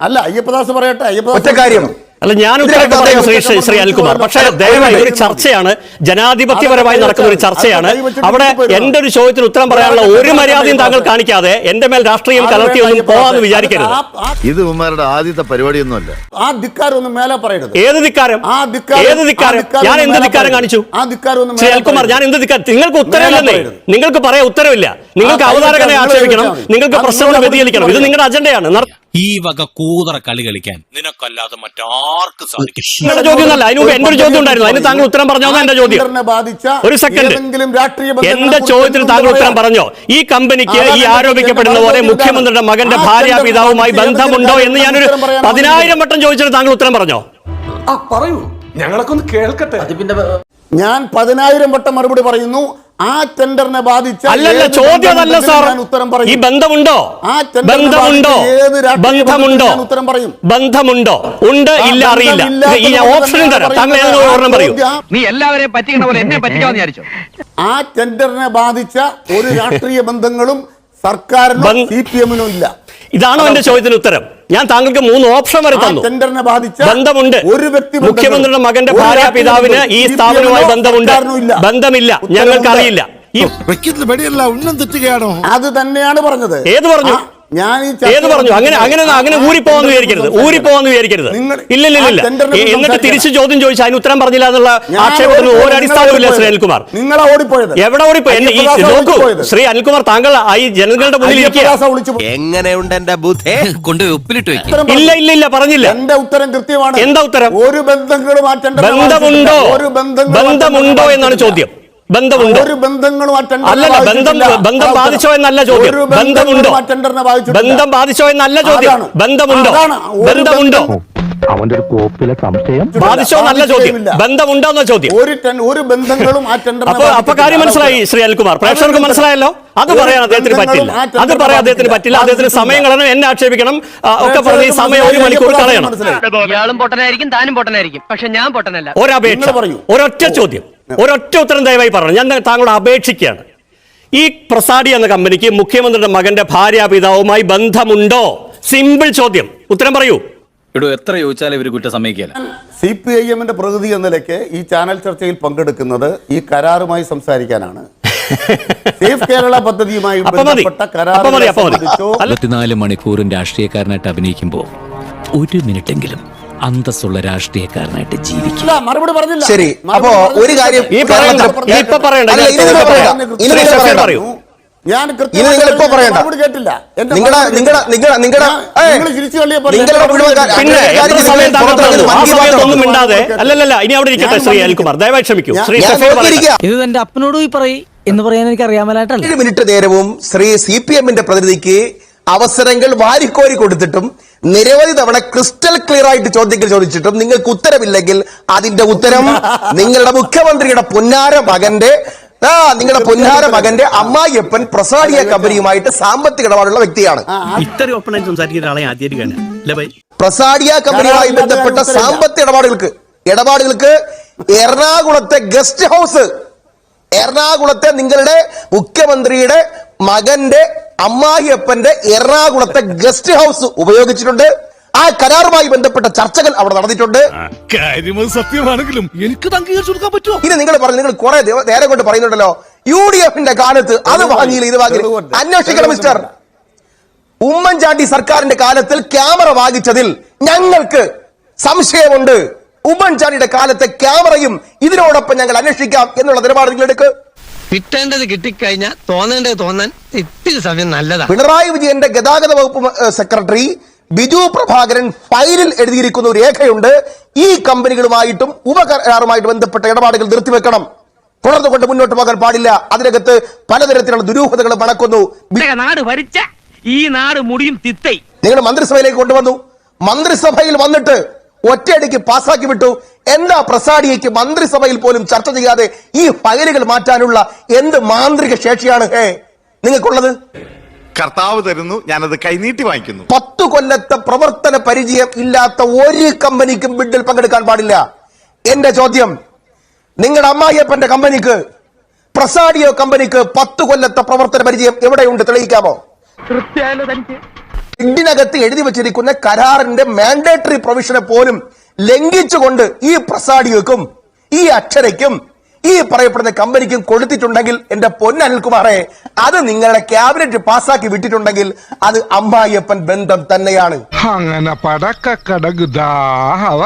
അല്ല അയ്യപ്പദാസ് പറയട്ടെ അയ്യപ്പദാസ് കാര്യം. അല്ല ഞാൻ ഉത്തരം പറയാം ശ്രീ ശ്രീ അനിൽകുമാർ. പക്ഷേ ദയവായി ഒരു ചർച്ചയാണ്. ജനാധിപത്യപരമായി നടക്കുന്ന ഒരു ചർച്ചയാണ്. അവിടെ എന്റെ ഒരു ചോദ്യത്തിന് ഉത്തരം പറയാനുള്ള ഒരു മര്യാദയും താങ്കൾ കാണിക്കാതെ എന്റെ മേൽ രാഷ്ട്രീയം കലർത്തിയൊന്നും പോവാന്ന് വിചാരിക്കരുത്. ഇത് ഉമ്മാരുടെ ആദ്യത്തെ പരിപാടിയൊന്നുമല്ല. ആ ധിക്കാരം ഒന്നും മേലെ പറയരുത്. ഏത് ധിക്കാരം? ഏത് ധിക്കാരം? ഞാൻ എന്ത് ധിക്കാരം കാണിച്ചു? ആ ധിക്കാരം ഒന്നും ശ്രീ അൽകുമാർ ഞാൻ എന്ത് ധിക്കാരം? നിങ്ങൾക്ക് ഉത്തരവില്ലെന്നേ. നിങ്ങൾക്ക് പറയാൻ ഉത്തരവില്ല. നിങ്ങൾക്ക് അവതാരകനെ ആക്ഷേപിക്കണം. നിങ്ങൾക്ക് പ്രശ്നങ്ങളെ പ്രശ്നങ്ങൾ വ്യതിചലിക്കണം. ഇത് നിങ്ങളുടെ അജണ്ടയാണ്. ഈ വക കൂതറ കളി കളിക്കാൻ. നിനക്കല്ലാതെ മറ്റാർക്കും സാധിക്കും നിങ്ങളുടെ ചോദ്യം അല്ല അതിന് മുമ്പ് എന്റെ ചോദ്യം ഉണ്ടായിരുന്നു? അതിന് താങ്കൾ ഉത്തരം പറഞ്ഞോ എന്റെ ചോദ്യം. ഒരു സെക്കൻഡ് എന്റെ ചോദ്യത്തിന് താങ്കൾ ഉത്തരം? പറഞ്ഞോ? ഈ കമ്പനിക്ക് ഈ ആരോപിക്കപ്പെടുന്ന പോലെ മുഖ്യമന്ത്രിയുടെ മകന്റെ ഭാര്യ പിതാവുമായി ബന്ധമുണ്ടോ എന്ന് ഞാനൊരു പതിനായിരം വട്ടം ചോദിച്ചിട്ട് താങ്കൾ ഉത്തരം പറഞ്ഞോ? ആ പറയൂ. ഞങ്ങളൊക്കെ ഒന്ന് കേൾക്കട്ടെ. ഞാൻ പതിനായിരം വട്ടം മറുപടി പറയുന്നു. ആ ടെൻഡറിനെ ബാധിച്ച അല്ലല്ല ഏത് ചോദ്യം അതല്ല സാർ ഉത്തരം പറയും. ഈ ബന്ധമുണ്ടോ? ബന്ധമുണ്ടോ? ബന്ധമുണ്ടോ ഉത്തരം പറയും. ബന്ധമുണ്ടോ? ഉണ്ട് ഇല്ല അറിയില്ല. ഈ ഓപ്ഷനും തരാം. താങ്കൾ പറയുന്നത്. ഏതെങ്കിലും ആ ഒരെണ്ണം പറയൂ. നീ എല്ലാവരെയും പറ്റിക്കണ പോലെ എന്നെ വിചാരിച്ചോ? ആ ടെൻഡറിനെ ബാധിച്ച ഒരു രാഷ്ട്രീയ ബന്ധങ്ങളും സർക്കാരിനും സി പി എമ്മിനും ഇല്ല. ഇതാണോ എന്റെ ചോദ്യത്തിന് ഉത്തരം? ഞാൻ താങ്കൾക്ക് മൂന്ന് ഓപ്ഷൻ വരെ തന്നു. ബന്ധമുണ്ട്. ഒരു വ്യക്തി മുഖ്യമന്ത്രിയുടെ മകന്റെ ഭാര്യ പിതാവിന് ഈ സ്ഥാപനവുമായി ബന്ധമുണ്ട്. ബന്ധമില്ല. ഉത്തരവുണ്ട്. ഞങ്ങൾക്ക് അറിയില്ല ഈ വെക്കുന്ന വെടിയല്ല ഉന്നം തെറ്റുകയാണോ? അത് തന്നെയാണ് പറഞ്ഞത്. ഏത് പറഞ്ഞു? ഞാൻ ഈ ഏത് പറഞ്ഞു? അങ്ങനെ അങ്ങനെ അങ്ങനെ ഊരിപ്പോവാന്ന് വിചാരിക്കരുത്. ഊരിപ്പോവാന്ന് വിചാരിക്കരുത്. ഇല്ല ഇല്ല ഇല്ല എന്നിട്ട് തിരിച്ചു ചോദ്യം ചോദിച്ചു അതിന് ഉത്തരം പറഞ്ഞില്ല എന്നുള്ള ആക്ഷേപം ആക്ഷേപത്തിന്. ഒരു അടിസ്ഥാനമില്ല ശ്രീ അനിൽകുമാർ. നിങ്ങളെ ഓടിപ്പോയത്. എവിടെ ഓടിപ്പോയി? നോക്കൂ ശ്രീ അനിൽകുമാർ താങ്കൾ ഈ ജനങ്ങളുടെ മുന്നിൽ ഇരിക്കുക. എങ്ങനെയുണ്ട് എന്റെ ബുദ്ധി? കൊണ്ടുപോയി ഉപ്പിലിട്ട് ഇല്ല ഇല്ല ഇല്ല പറഞ്ഞില്ല. എന്റെ ഉത്തരം കൃത്യമാണ്. എന്താ ഉത്തരം? ഒരു ബന്ധങ്ങളും ബന്ധമുണ്ടോ? ബന്ധമുണ്ടോ എന്നാണ് ചോദ്യം. ബന്ധമുണ്ടോ? ഒരു ബന്ധങ്ങളും അല്ലല്ല ബന്ധം ബന്ധം ബാധിച്ചോ എന്നല്ല ചോദ്യം. ബന്ധമുണ്ടോ. ബന്ധം ബാധിച്ചോ എന്നല്ല ചോദ്യം. ബന്ധമുണ്ടോ? ബന്ധമുണ്ടോ? അവന്റെ ഒരു കോപ്പിലെ സംശയം ബാധിച്ചോ നല്ല ചോദ്യം. ബന്ധമുണ്ടോ എന്ന ചോദ്യം. ഒരു ടെൻ- ഒരു ബന്ധങ്ങളും ആ ടെൻഡർ അപ്പൊ അപ്പൊ കാര്യം മനസ്സിലായി ശ്രീ അൽകുമാർ പ്രേക്ഷകർക്ക് മനസ്സിലായല്ലോ? അത് പറയാൻ അദ്ദേഹത്തിന് പറ്റില്ല. അത് പറയാൻ അദ്ദേഹത്തിന് പറ്റില്ല. അദ്ദേഹത്തിന്. സമയം കളയണം എന്നെ ആക്ഷേപിക്കണം. ഒക്കെ പറഞ്ഞ് ഈ സമയം ഒരു മണിക്കൂർ കളയണം. ഇയാളും പൊട്ടനായിരിക്കും താനും പൊട്ടനായിരിക്കും. പക്ഷെ ഞാൻ പൊട്ടനല്ല. ഒരപേക്ഷ. ഒരൊറ്റ ചോദ്യം. ഒരൊറ്റ ഉത്തരം ദയവായി പറഞ്ഞു ഞാൻ താങ്കളോട് അപേക്ഷിക്കുകയാണ്. ഈ പ്രസാദി എന്ന കമ്പനിക്ക് മുഖ്യമന്ത്രിയുടെ മകന്റെ ഭാര്യ പിതാവുമായി ബന്ധമുണ്ടോ? സിമ്പിൾ ചോദ്യം. ഉത്തരം പറയൂ. ഇവിടെ എത്ര ചോദിച്ചാലും ഇവർ കുറ്റം സമ്മതിക്കില്ല സി പി ഐ എമ്മിന്റെ പ്രകൃതി എന്ന നിലയ്ക്ക് ഈ ചാനൽ ചർച്ചയിൽ പങ്കെടുക്കുന്നത് ഈ കരാറുമായി സംസാരിക്കാനാണ്. സേഫ് കേരള പദ്ധതിയുമായി ബന്ധപ്പെട്ട കരാർ മണിക്കൂറും രാഷ്ട്രീയക്കാരനായിട്ട് അഭിനയിക്കുമ്പോൾ ഒരു മിനിറ്റെങ്കിലും അന്തസ്സുള്ള രാഷ്ട്രീയക്കാരനായിട്ട് ജീവിക്കും ഇല്ല, മറുപടി പറഞ്ഞില്ല ശരി, അപ്പോ. ഒരു കാര്യം. ഞാൻ പറയണ്ട. കേട്ടില്ല നിങ്ങളുടെ നിങ്ങളുടെ നിങ്ങളുടെ നിങ്ങളുടെ. ഇത് തന്റെ അപ്പനോട് പോയി പറയും എന്ന് പറയാൻ എനിക്ക് അറിയാമലായിട്ടല്ല മിനിറ്റ് നേരവും ശ്രീ സി പി എമ്മിന്റെ പ്രതിനിധിക്ക് അവസരങ്ങൾ വാരിക്കോരി കൊടുത്തിട്ടും നിരവധി തവണ ക്രിസ്റ്റൽ ക്ലിയർ ആയിട്ട് ചോദ്യങ്ങൾ ചോദിച്ചിട്ടും നിങ്ങൾക്ക് ഉത്തരവില്ലെങ്കിൽ അതിന്റെ ഉത്തരം നിങ്ങളുടെ മുഖ്യമന്ത്രിയുടെ പൊന്നാര മകന്റെ ആ നിങ്ങളുടെ പൊന്നാര മകന്റെ അമ്മായിയപ്പൻ പ്രസാദിയ കമ്പനിയുമായിട്ട് സാമ്പത്തിക ഇടപാടുള്ള വ്യക്തിയാണ്. ഇത്രയും സംസാരിക്കുന്ന ആദ്യമായിട്ട് പ്രസാദിയ കമ്പനിയുമായി ബന്ധപ്പെട്ട സാമ്പത്തിക ഇടപാടുകൾക്ക് ഇടപാടുകൾക്ക് എറണാകുളത്തെ ഗസ്റ്റ് ഹൗസ് എറണാകുളത്തെ നിങ്ങളുടെ മുഖ്യമന്ത്രിയുടെ മകന്റെ അമ്മായിയപ്പന്റെ എറണാകുളത്തെ ഗസ്റ്റ് ഹൗസ് ഉപയോഗിച്ചിട്ടുണ്ട്. ആ കരാറുമായി ബന്ധപ്പെട്ട ചർച്ചകൾ അവിടെ നടന്നിട്ടുണ്ട്. സത്യമാണെങ്കിലും എനിക്ക് കൊടുക്കാൻ പറ്റുമോ? ഇനി നിങ്ങൾ പറഞ്ഞു നിങ്ങൾ കുറെ നേരെ കൊണ്ട് പറയുന്നുണ്ടല്ലോ. യു ഡി എഫിന്റെ കാലത്ത് അത് വാങ്ങിയില്ല ഇത് വാങ്ങിയില്ല തെളിവുണ്ട്. അന്വേഷിക്കണം മിസ്റ്റർ. ഉമ്മൻചാണ്ടി സർക്കാരിന്റെ കാലത്തിൽ ക്യാമറ വാങ്ങിച്ചതിൽ ഞങ്ങൾക്ക് സംശയമുണ്ട്. ഉമ്മൻചാണ്ടിയുടെ കാലത്തെ ക്യാമറയും ഇതിനോടൊപ്പം ഞങ്ങൾ അന്വേഷിക്കാം എന്നുള്ള നിലപാട് നിങ്ങൾ എടുക്ക് കിട്ടേണ്ടത് കിട്ടിക്കഴിഞ്ഞാൽ തോന്നേണ്ടത് തോന്നാൻ ഇത്തിരി സമയം നല്ലതാണ് പിണറായി വിജയന്റെ ഗതാഗത വകുപ്പ് സെക്രട്ടറി ബിജു പ്രഭാകരൻ ഫയലിൽ എഴുതിയിരിക്കുന്ന ഒരു രേഖയുണ്ട്. ഈ കമ്പനികളുമായിട്ടും ഉപകരാറുമായിട്ട് ബന്ധപ്പെട്ട ഇടപാടുകൾ നിർത്തിവെക്കണം. തുടർന്നുകൊണ്ട് മുന്നോട്ട് പോകാൻ പാടില്ല. അതിനകത്ത് പലതരത്തിലുള്ള ദുരൂഹതകൾ മണക്കുന്നു നാട് ഭരിച്ച ഈ നാട് മുടിയും തിത്തൈ. നിങ്ങൾ മന്ത്രിസഭയിലേക്ക് കൊണ്ടുവന്നു. മന്ത്രിസഭയിൽ വന്നിട്ട് ഒറ്റയടിക്ക് പാസാക്കി വിട്ടു. എന്താ പ്രസാഡിയയ്ക്ക് മന്ത്രിസഭയിൽ പോലും ചർച്ച ചെയ്യാതെ ഈ ഫയലുകൾ മാറ്റാനുള്ള എന്ത് മാന്ത്രിക ശേഷിയാണ്? ഹേ നിങ്ങൾക്കുള്ളത്? കർത്താവ് തരുന്നു ഞാനത് കൈനീട്ടി വാങ്ങിക്കുന്നു. പത്തു കൊല്ലത്തെ പ്രവർത്തന പരിചയം ഇല്ലാത്ത ഒരു കമ്പനിക്കും ബിഡിൽ പങ്കെടുക്കാൻ പാടില്ല. എന്റെ ചോദ്യം നിങ്ങളുടെ അമ്മായിയപ്പന്റെ കമ്പനിക്ക് പ്രസാഡിയോ കമ്പനിക്ക് പത്ത് കൊല്ലത്തെ പ്രവർത്തന പരിചയം എവിടെയുണ്ട് തെളിയിക്കാമോ? ബിഡിനകത്ത് എഴുതി വെച്ചിരിക്കുന്ന കരാറിന്റെ മാൻഡേറ്ററി പ്രൊവിഷനെ പോലും ലംഘിച്ചുകൊണ്ട് ഈ പ്രസാദികൾക്കും ഈ അക്ഷരയ്ക്കും ഈ പറയപ്പെടുന്ന കമ്പനിക്കും കൊടുത്തിട്ടുണ്ടെങ്കിൽ എന്റെ പൊന്നനിൽകുമാറെ അത് നിങ്ങളുടെ ക്യാബിനറ്റ് പാസ്സാക്കി വിട്ടിട്ടുണ്ടെങ്കിൽ അത് അമ്മായിയപ്പൻ ബന്ധം തന്നെയാണ്. അങ്ങനെ പടക്ക കടകുദാഹവ